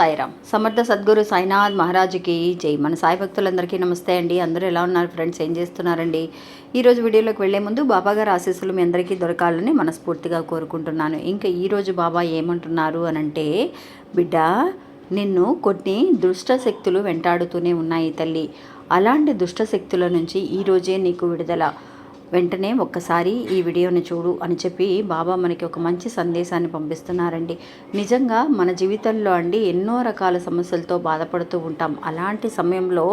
సాయిరామ్. సమర్థ సద్గురు సాయినాథ్ మహారాజుకి జై. మన సాయి భక్తులందరికీ నమస్తే అండి. అందరూ ఎలా ఉన్నారు ఫ్రెండ్స్? ఏం చేస్తున్నారండి? ఈరోజు వీడియోలోకి వెళ్ళే ముందు బాబా గారి ఆశీస్సులు మీ అందరికీ దొరకాలని మనస్ఫూర్తిగా కోరుకుంటున్నాను. ఇంకా ఈరోజు బాబా ఏమంటున్నారు అనంటే బిడ్డ నిన్ను కొన్ని దుష్ట శక్తులు వెంటాడుతూనే ఉన్నాయి తల్లి. అలాంటి దుష్ట శక్తుల నుంచి ఈరోజే నీకు విడుదల. వెంటనే ఒక్కసారి ఈ వీడియోని చూడు అని చెప్పి బాబా మనకి ఒక మంచి సందేశాన్ని పంపిస్తున్నారండి. నిజంగా మన జీవితంలో అండి ఎన్నో రకాల సమస్యలతో బాధపడుతూ ఉంటాం. అలాంటి సమయంలో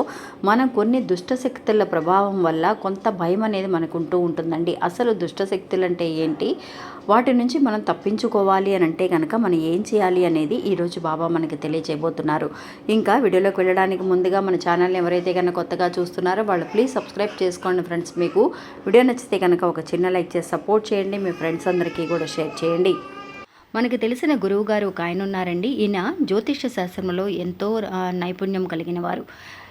మనం కొన్ని దుష్టశక్తుల ప్రభావం వల్ల కొంత భయం అనేది మనకు ఉంటూ ఉంటుందండి. అసలు దుష్టశక్తులు అంటే ఏంటి? వాటి నుంచి మనం తప్పించుకోవాలి అని అంటే కనుక మనం ఏం చేయాలి అనేది ఈరోజు బాబా మనకి తెలియజేయబోతున్నారు. ఇంకా వీడియోలోకి వెళ్ళడానికి ముందుగా మన ఛానల్ని ఎవరైతే కనుక కొత్తగా చూస్తున్నారో వాళ్ళు ప్లీజ్ సబ్స్క్రైబ్ చేసుకోండి ఫ్రెండ్స్. మీకు వీడియో నచ్చితే కనుక ఒక చిన్న లైక్ చేసి సపోర్ట్ చేయండి. మీ ఫ్రెండ్స్ అందరికీ కూడా షేర్ చేయండి. మనకు తెలిసిన గురువు గారు ఒక ఆయన ఉన్నారండి. ఈయన జ్యోతిష శాస్త్రంలో ఎంతో నైపుణ్యం కలిగిన వారు.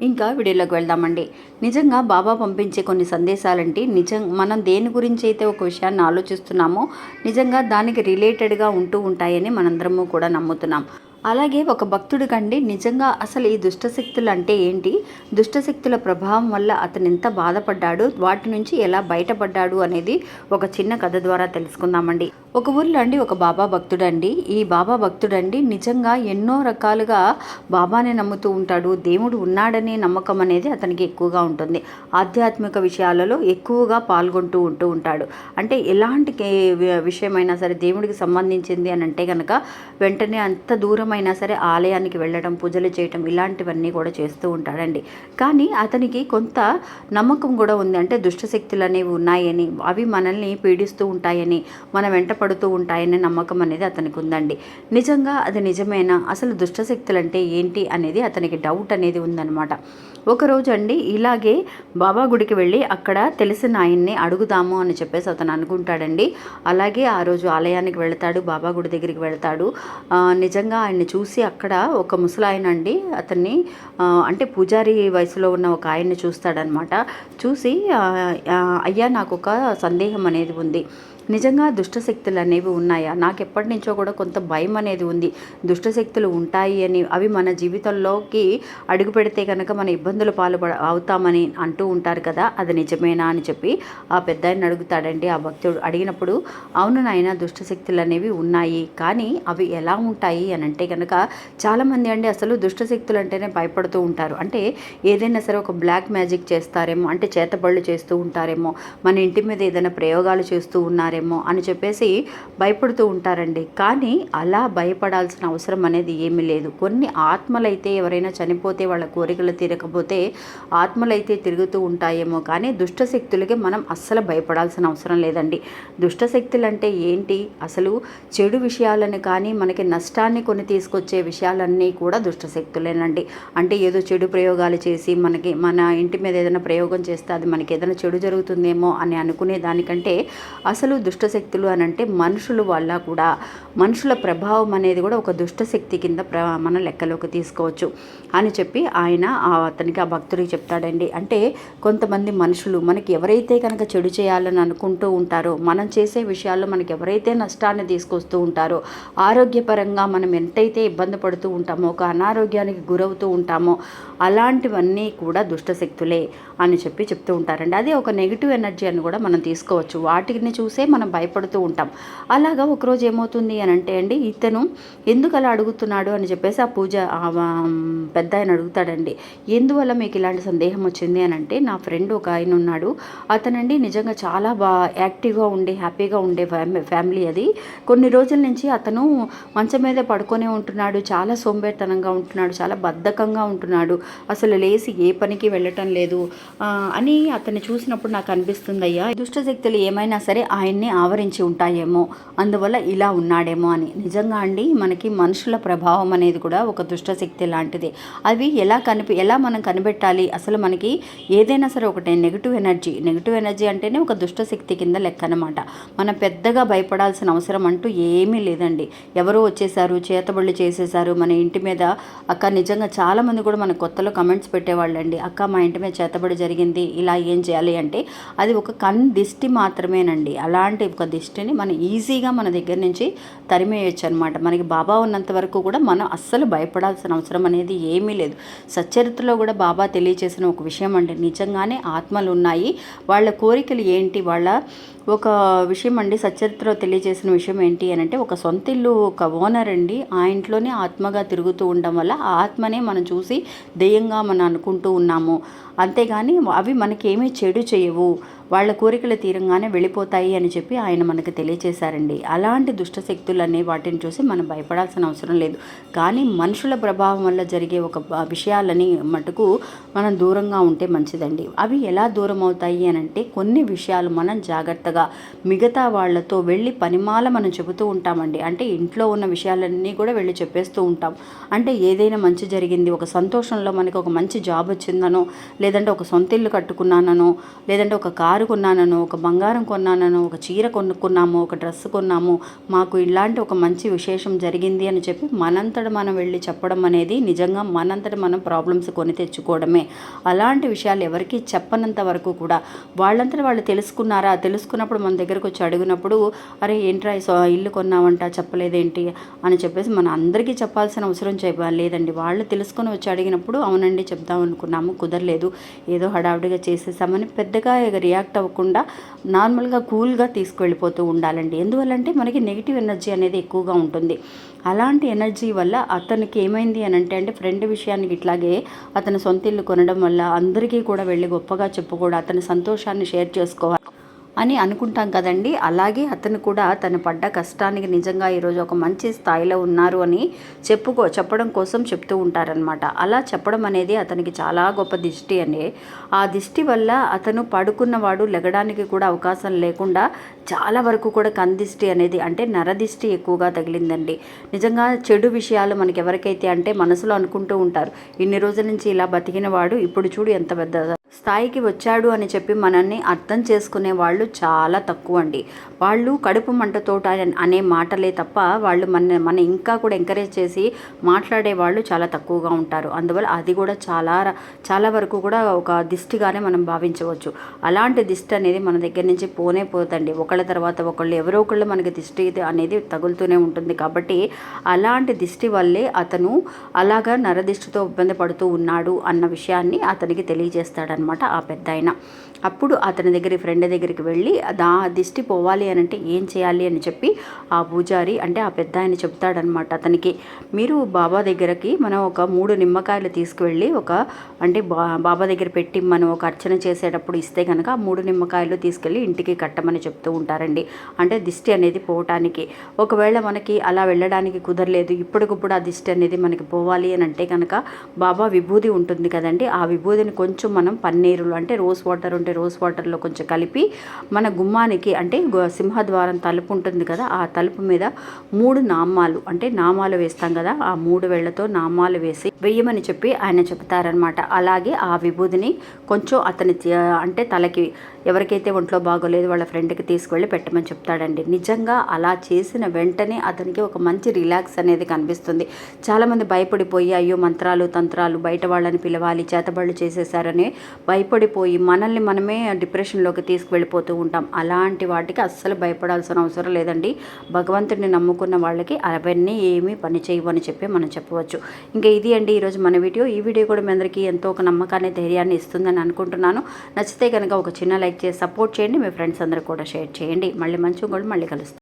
ఇంకా వీడియోలోకి వెళ్దామండి. నిజంగా బాబా పంపించే కొన్ని సందేశాలంటే నిజం మనం దేని గురించి అయితే ఒక విషయాన్ని ఆలోచిస్తున్నామో నిజంగా దానికి రిలేటెడ్గా ఉంటూ ఉంటాయని మనందరము కూడా నమ్ముతున్నాం. అలాగే ఒక భక్తుడి కండి నిజంగా అసలు ఈ దుష్టశక్తులు అంటే ఏంటి? దుష్టశక్తుల ప్రభావం వల్ల అతను ఎంత బాధపడ్డాడు? వాటి నుంచి ఎలా బయటపడ్డాడు అనేది ఒక చిన్న కథ ద్వారా తెలుసుకుందామండి. ఒక ఊర్లో అండి ఒక బాబా భక్తుడండి. ఈ బాబా భక్తుడండి నిజంగా ఎన్నో రకాలుగా బాబాని నమ్ముతూ ఉంటాడు. దేవుడు ఉన్నాడనే నమ్మకం అనేది అతనికి ఎక్కువగా ఉంటుంది. ఆధ్యాత్మిక విషయాలలో ఎక్కువగా పాల్గొంటూ ఉంటూ ఉంటాడు. అంటే ఎలాంటి విషయమైనా సరే దేవుడికి సంబంధించింది అని అంటే కనుక వెంటనే అంత దూరమైనా సరే ఆలయానికి వెళ్ళడం పూజలు చేయటం ఇలాంటివన్నీ కూడా చేస్తూ ఉంటాడండి. కానీ అతనికి కొంత నమ్మకం కూడా ఉంది. అంటే దుష్టశక్తులు అనేవి ఉన్నాయని అవి మనల్ని పీడిస్తూ ఉంటాయని మన వెంట పడుతూ ఉంటాయనే నమ్మకం అనేది అతనికి ఉందండి నిజంగా అది నిజమేనా? అసలు దుష్టశక్తులు అంటే ఏంటి అనేది అతనికి డౌట్ అనేది ఉందన్నమాట. ఒకరోజు అండి ఇలాగే బాబా గుడికి వెళ్ళి అక్కడ తెలిసిన ఆయన్ని అడుగుదాము అని చెప్పేసి అతను అనుకుంటాడండి. అలాగే ఆ రోజు ఆలయానికి వెళ్తాడు బాబా గుడి దగ్గరికి వెళ్తాడు. నిజంగా ఆయన్ని చూసి అక్కడ ఒక ముసలాయన అండి అతన్ని అంటే పూజారి వయసులో ఉన్న ఒక ఆయన్ని చూస్తాడనమాట చూసి అయ్యా నాకు ఒక సందేహం అనేది ఉంది. నిజంగా దుష్టశక్తులు అనేవి ఉన్నాయా? నాకు ఎప్పటి నుంచో కూడా కొంత భయం అనేది ఉంది. దుష్టశక్తులు ఉంటాయి అని అవి మన జీవితంలోకి అడుగు పెడితే కనుక మన ఇబ్బందులు పాలు అవుతామని అంటూ ఉంటారు కదా? అది నిజమేనా అని చెప్పి ఆ పెద్ద ఆయన అడుగుతాడండి. ఆ భక్తుడు అడిగినప్పుడు అవును నాయన దుష్టశక్తులు అనేవి ఉన్నాయి. కానీ అవి ఎలా ఉంటాయి? అని అంటే కనుక చాలామంది అండి అసలు దుష్టశక్తులు అంటేనే భయపడుతూ ఉంటారు. అంటే ఏదైనా సరే ఒక బ్లాక్ మ్యాజిక్ చేస్తారేమో అంటే చేతబళ్ళు చేస్తూ ఉంటారేమో మన ఇంటి మీద ఏదైనా ప్రయోగాలు చేస్తూ ఉన్నారేమో అని చెప్పేసి భయపడుతూ ఉంటారండి. కానీ అలా భయపడాల్సిన అవసరం అనేది ఏమీ లేదు. కొన్ని ఆత్మలైతే ఎవరైనా చనిపోతే వాళ్ళ కోరికలు తీరకపోతే ఆత్మలైతే తిరుగుతూ ఉంటాయేమో. కానీ దుష్టశక్తులకి మనం అస్సలు భయపడాల్సిన అవసరం లేదండి. దుష్టశక్తులు అంటే ఏంటి? అసలు చెడు విషయాలను కానీ మనకి నష్టాన్ని కొని తీసుకొచ్చే విషయాలన్నీ కూడా దుష్టశక్తులేనండి అంటే ఏదో చెడు ప్రయోగాలు చేసి మనకి మన ఇంటి మీద ఏదైనా ప్రయోగం చేస్తే అది మనకి ఏదైనా చెడు జరుగుతుందేమో అని అనుకునే దానికంటే అసలు దుష్టశక్తులు అని అంటే మనుషులు వల్ల కూడా మనుషుల ప్రభావం అనేది కూడా ఒక దుష్టశక్తి కింద ప్ర మన లెక్కలోకి తీసుకోవచ్చు అని చెప్పి ఆయన ఆ అతనికి ఆ భక్తుడికి చెప్తాడండి. అంటే కొంతమంది మనుషులు మనకి ఎవరైతే కనుక చెడు చేయాలని అనుకుంటూ ఉంటారో మనం చేసే విషయాల్లో మనకి ఎవరైతే నష్టాన్ని తీసుకొస్తూ ఉంటారో ఆరోగ్యపరంగా మనం ఎంతైతే ఇబ్బంది పడుతూ ఉంటామో ఒక అనారోగ్యానికి గురవుతూ ఉంటామో అలాంటివన్నీ కూడా దుష్టశక్తులే అని చెప్పి చెప్తూ ఉంటారండి. అది ఒక నెగిటివ్ ఎనర్జీ అని కూడా మనం తీసుకోవచ్చు. వాటిని చూసే మనం భయపడుతూ ఉంటాం. అలాగా ఒకరోజు ఏమవుతుంది అని అంటే అండి ఇతను ఎందుకు అలా అడుగుతున్నాడు అని చెప్పేసి ఆ పూజ పెద్ద ఆయన అడుగుతాడండి. ఎందువల్ల మీకు ఇలాంటి సందేహం వచ్చింది? అని అంటే నా ఫ్రెండ్ ఒక ఆయన ఉన్నాడు. అతనండి నిజంగా చాలా బా యాక్టివ్గా ఉండే హ్యాపీగా ఉండే ఫ్యామిలీ అది. కొన్ని రోజుల నుంచి అతను మంచం మీద పడుకొనే ఉంటున్నాడు. చాలా సోంబేరితనంగా ఉంటున్నాడు. చాలా బద్ధకంగా ఉంటున్నాడు. అసలు లేచి ఏ పనికి వెళ్ళటం లేదు. అని అతన్ని చూసినప్పుడు నాకు అనిపిస్తుంది అయ్యా దుష్టశక్తులు ఏమైనా సరే ఆయన్ని అన్నీ ఆవరించి ఉంటాయేమో అందువల్ల ఇలా ఉన్నాడేమో అని. నిజంగా అండి మనకి మనుషుల ప్రభావం అనేది కూడా ఒక దుష్టశక్తి లాంటిది. అవి ఎలా కనిపి ఎలా మనం కనిపెట్టాలి? అసలు మనకి ఏదైనా సరే ఒకటే నెగిటివ్ ఎనర్జీ నెగిటివ్ ఎనర్జీ అంటేనే ఒక దుష్టశక్తి కింద లెక్క అనమాట మనం పెద్దగా భయపడాల్సిన అవసరం అంటూ ఏమీ లేదండి. ఎవరో వచ్చేసారు చేతబళ్ళు చేసేసారు మన ఇంటి మీద అక్క నిజంగా చాలామంది కూడా మన కొత్తలో కమెంట్స్ పెట్టేవాళ్ళండి. అక్క మా ఇంటి మీద చేతబడి జరిగింది ఇలా ఏం చేయాలి అంటే అది ఒక కన్ దిష్టి మాత్రమేనండి. అలా అలాంటి ఒక దిష్టిని మనం ఈజీగా మన దగ్గర నుంచి తరిమేయచ్చు అనమాట మనకి బాబా ఉన్నంత వరకు కూడా మనం అస్సలు భయపడాల్సిన అవసరం అనేది ఏమీ లేదు. సచ్చరిత్రలో కూడా బాబా తెలియచేసిన ఒక విషయం అండి. నిజంగానే ఆత్మలు ఉన్నాయి వాళ్ళ కోరికలు ఏంటి? వాళ్ళ ఒక విషయం అండి సచరిత్రలో తెలియజేసిన విషయం ఏంటి అని అంటే ఒక సొంత ఇల్లు ఒక ఓనర్ అండి ఆ ఇంట్లోనే ఆత్మగా తిరుగుతూ ఉండడం వల్ల ఆ ఆత్మనే మనం చూసి దెయ్యంగా మనం అనుకుంటూ ఉన్నాము. అంతేగాని అవి మనకేమీ చెడు చేయవు. వాళ్ళ కోరికలు తీరంగానే వెళ్ళిపోతాయి అని చెప్పి ఆయన మనకు తెలియచేశారండి. అలాంటి దుష్టశక్తులనే వాటిని చూసి మనం భయపడాల్సిన అవసరం లేదు. కానీ మనుషుల ప్రభావం వల్ల జరిగే ఒక విషయాలని మటుకు మనం దూరంగా ఉంటే మంచిదండి. అవి ఎలా దూరం అవుతాయి అని అంటే కొన్ని విషయాలు మనం జాగ్రత్తగా మిగతా వాళ్ళతో వెళ్ళి పనిమాల మనం చెబుతూ ఉంటామండి. అంటే ఇంట్లో ఉన్న విషయాలన్నీ కూడా వెళ్ళి చెప్పేస్తూ ఉంటాం. అంటే ఏదైనా మంచి జరిగింది ఒక సంతోషంలో మనకు ఒక మంచి జాబ్ వచ్చిందనో లేదంటే ఒక సొంత ఇల్లు కట్టుకున్నానో లేదంటే ఒక కారు కొన్నానో ఒక బంగారం కొన్నానో ఒక చీర కొనుక్కున్నాము ఒక డ్రెస్ కొన్నాము మాకు ఇలాంటి ఒక మంచి విశేషం జరిగింది అని చెప్పి మనంతట మనం వెళ్ళి చెప్పడం అనేది నిజంగా మనంతట మనం ప్రాబ్లమ్స్ కొని తెచ్చుకోవడమే. అలాంటి విషయాలు ఎవరికి చెప్పనంత వరకు కూడా వాళ్ళంతట వాళ్ళు తెలుసుకున్నారా? తెలుసుకున్నప్పుడు మన దగ్గరకు వచ్చి అడిగినప్పుడు అరే ఏంట్రా ఇల్లు కొన్నావంట చెప్పలేదేంటి? అని చెప్పేసి మన అందరికీ చెప్పాల్సిన అవసరం లేదండి. వాళ్ళు తెలుసుకొని వచ్చి అడిగినప్పుడు అవునండి చెప్దాం అనుకున్నాము కుదరలేదు. ఏదో హడావిడిగా చేసేసామని పెద్దగా రియాక్ట్ రియాక్ట్ అవ్వకుండా నార్మల్గా కూల్గా తీసుకువెళ్ళిపోతూ ఉండాలండి. ఎందువల్లంటే మనకి నెగిటివ్ ఎనర్జీ అనేది ఎక్కువగా ఉంటుంది. అలాంటి ఎనర్జీ వల్ల అతనికి ఏమైంది అని అంటే అంటే ఫ్రెండ్ విషయానికి ఇట్లాగే అతను సొంత ఇల్లు కొనడం వల్ల అందరికీ కూడా వెళ్ళి గొప్పగా చెప్పుకోవడం అతని సంతోషాన్ని షేర్ చేసుకోవాలి అని అనుకుంటాం కదండి. అలాగే అతను కూడా తను పడ్డ కష్టానికి నిజంగా ఈరోజు ఒక మంచి స్థాయిలో ఉన్నారు అని చెప్పుకో చెప్పడం కోసం చెప్తూ ఉంటారనమాట అలా చెప్పడం అనేది అతనికి చాలా గొప్ప దిష్టి అని ఆ దిష్టి వల్ల అతను పడుకున్నవాడు లెగడానికి కూడా అవకాశం లేకుండా చాలా వరకు కూడా కందిష్టి అనేది అంటే నరదిష్టి ఎక్కువగా తగిలిందండి. నిజంగా చెడు విషయాలు మనకి ఎవరికైతే అంటే మనసులో అనుకుంటూ ఉంటారు. ఇన్ని రోజుల నుంచి ఇలా బతికినవాడు ఇప్పుడు చూడు ఎంత పెద్ద స్థాయికి వచ్చాడు అని చెప్పి మనల్ని అర్థం చేసుకునే వాళ్ళు చాలా తక్కువ అండి వాళ్ళు కడుపు మంటతోట అనే మాటలే తప్ప వాళ్ళు మన మన ఇంకా కూడా ఎంకరేజ్ చేసి మాట్లాడే వాళ్ళు చాలా తక్కువగా ఉంటారు. అందువల్ల అది కూడా చాలా చాలా వరకు కూడా ఒక దిష్టిగానే మనం భావించవచ్చు. అలాంటి దిష్టి అనేది మన దగ్గర నుంచి పోనే పోతండి ఒకళ్ళ తర్వాత ఒకళ్ళు ఎవరో ఒకళ్ళు మనకి దిష్టి అనేది తగులుతూనే ఉంటుంది. కాబట్టి అలాంటి దిష్టి వల్లే అతను అలాగా నరదిష్టితో ఇబ్బంది పడుతూ ఉన్నాడు అన్న విషయాన్ని అతనికి తెలియజేస్తాడనమాట ఆ పెద్ద అప్పుడు అతని దగ్గర ఫ్రెండ్ దగ్గరికి వెళ్ళి దా దిష్టి పోవాలి అని అంటే ఏం చేయాలి? అని చెప్పి ఆ పూజారి అంటే ఆ పెద్ద ఆయన చెప్తాడనమాట అతనికి. మీరు బాబా దగ్గరకి మనం ఒక మూడు నిమ్మకాయలు తీసుకువెళ్ళి ఒక అంటే బాబా దగ్గర పెట్టి మనం ఒక అర్చన చేసేటప్పుడు ఇస్తే కనుక ఆ మూడు నిమ్మకాయలు తీసుకెళ్ళి ఇంటికి కట్టమని చెప్తూ ఉంటారండి. అంటే దిష్టి అనేది పోవటానికి. ఒకవేళ మనకి అలా వెళ్ళడానికి కుదరలేదు ఇప్పటికప్పుడు ఆ దిష్టి అనేది మనకి పోవాలి అని అంటే కనుక బాబా విభూది ఉంటుంది కదండి ఆ విభూదిని కొంచెం మనం పని పన్నీరులు అంటే రోజ్ వాటర్ ఉంటే రోజ్ వాటర్లో కొంచెం కలిపి మన గుమ్మానికి అంటే సింహద్వారం తలుపు ఉంటుంది కదా ఆ తలుపు మీద మూడు నామాలు అంటే నామాలు వేస్తాం కదా ఆ మూడు వేళ్ళతో నామాలు వేసి వెయ్యమని చెప్పి ఆయన చెప్తారనమాట అలాగే ఆ విభూదిని కొంచెం అతని అంటే తలకి ఎవరికైతే ఒంట్లో బాగోలేదు వాళ్ళ ఫ్రెండ్కి తీసుకువెళ్ళి పెట్టమని చెప్తాడండి. నిజంగా అలా చేసిన వెంటనే అతనికి ఒక మంచి రిలాక్స్ అనేది కనిపిస్తుంది. చాలామంది భయపడిపోయి అయ్యో మంత్రాలు తంత్రాలు బయట వాళ్ళని పిలవాలి చేతబళ్ళు చేసేసారని భయపడిపోయి మనల్ని మనమే డిప్రెషన్లోకి తీసుకువెళ్ళిపోతూ ఉంటాం. అలాంటి వాటికి అస్సలు భయపడాల్సిన అవసరం లేదండి. భగవంతుడిని నమ్ముకున్న వాళ్ళకి అవన్నీ ఏమీ పని చేయవని చెప్పి మనం చెప్పవచ్చు. ఇంకా ఇది అండి ఈరోజు మన వీడియో. ఈ వీడియో కూడా మీ అందరికీ ఎంతో ఒక నమ్మకాన్ని ధైర్యాన్ని ఇస్తుందని అనుకుంటున్నాను. నచ్చితే కనుక ఒక చిన్న లైక్ చేసి సపోర్ట్ చేయండి. మీ ఫ్రెండ్స్ అందరూ కూడా షేర్ చేయండి. మళ్ళీ మంచి కూడా మళ్ళీ కలుస్తాం.